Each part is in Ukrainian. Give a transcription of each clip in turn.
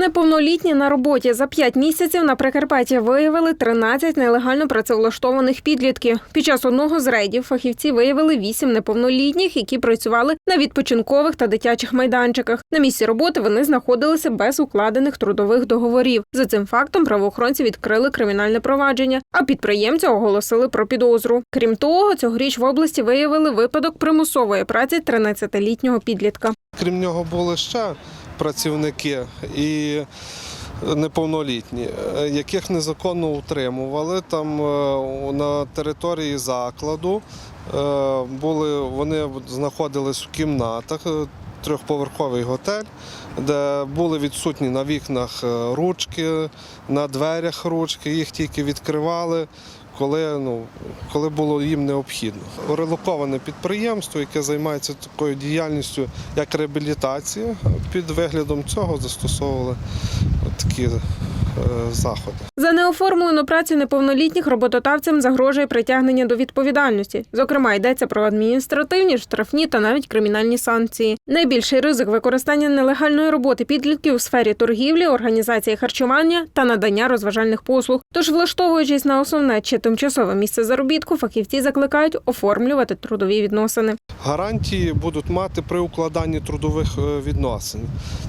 Неповнолітні на роботі за п'ять місяців на Прикарпатті виявили 13 нелегально працевлаштованих підлітків. Під час одного з рейдів фахівці виявили вісім неповнолітніх, які працювали на відпочинкових та дитячих майданчиках. На місці роботи вони знаходилися без укладених трудових договорів. За цим фактом правоохоронці відкрили кримінальне провадження, а підприємця оголосили про підозру. Крім того, цьогоріч в області виявили випадок примусової праці 13-літнього підлітка. Крім нього були ще працівники і неповнолітні, е, яких незаконно утримували там е, на території закладу. Е, Були, вони знаходились в кімнатах, трьохповерховий готель, де були відсутні на вікнах ручки, на дверях ручки, їх тільки відкривали. Коли, ну, коли було їм необхідно. Релоковане підприємство, яке займається такою діяльністю, як реабілітація, під виглядом цього застосовували такі заходи. За неоформлену працю неповнолітніх роботодавцям загрожує притягнення до відповідальності. Зокрема, йдеться про адміністративні, штрафні та навіть кримінальні санкції. Найбільший ризик використання нелегальної роботи підлітків у сфері торгівлі, організації харчування та надання розважальних послуг. Тож, влаштовуючись на основне чи тимчасове місце заробітку, фахівці закликають оформлювати трудові відносини. Гарантії будуть мати при укладанні трудових е, відносин.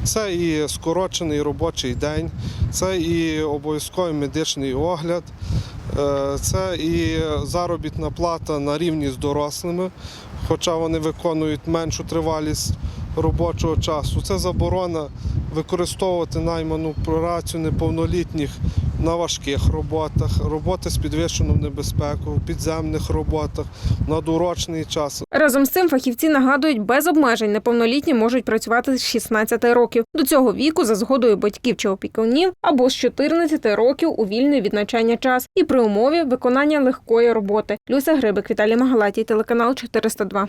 Це і скорочений робочий день, це і обов'язковий медичний огляд, е, це і заробітна плата на рівні з дорослими, хоча вони виконують меншу тривалість робочого часу. Це заборона використовувати найману працю неповнолітніх на важких роботах, роботи з підвищеною небезпекою, підземних роботах, надурочний час. Разом з цим фахівці нагадують, без обмежень неповнолітні можуть працювати з 16 років. До цього віку за згодою батьків чи опікунів або з 14 років у вільний від навчання час і при умові виконання легкої роботи. Люся Грибик, Віталій Магалатій, телеканал 402.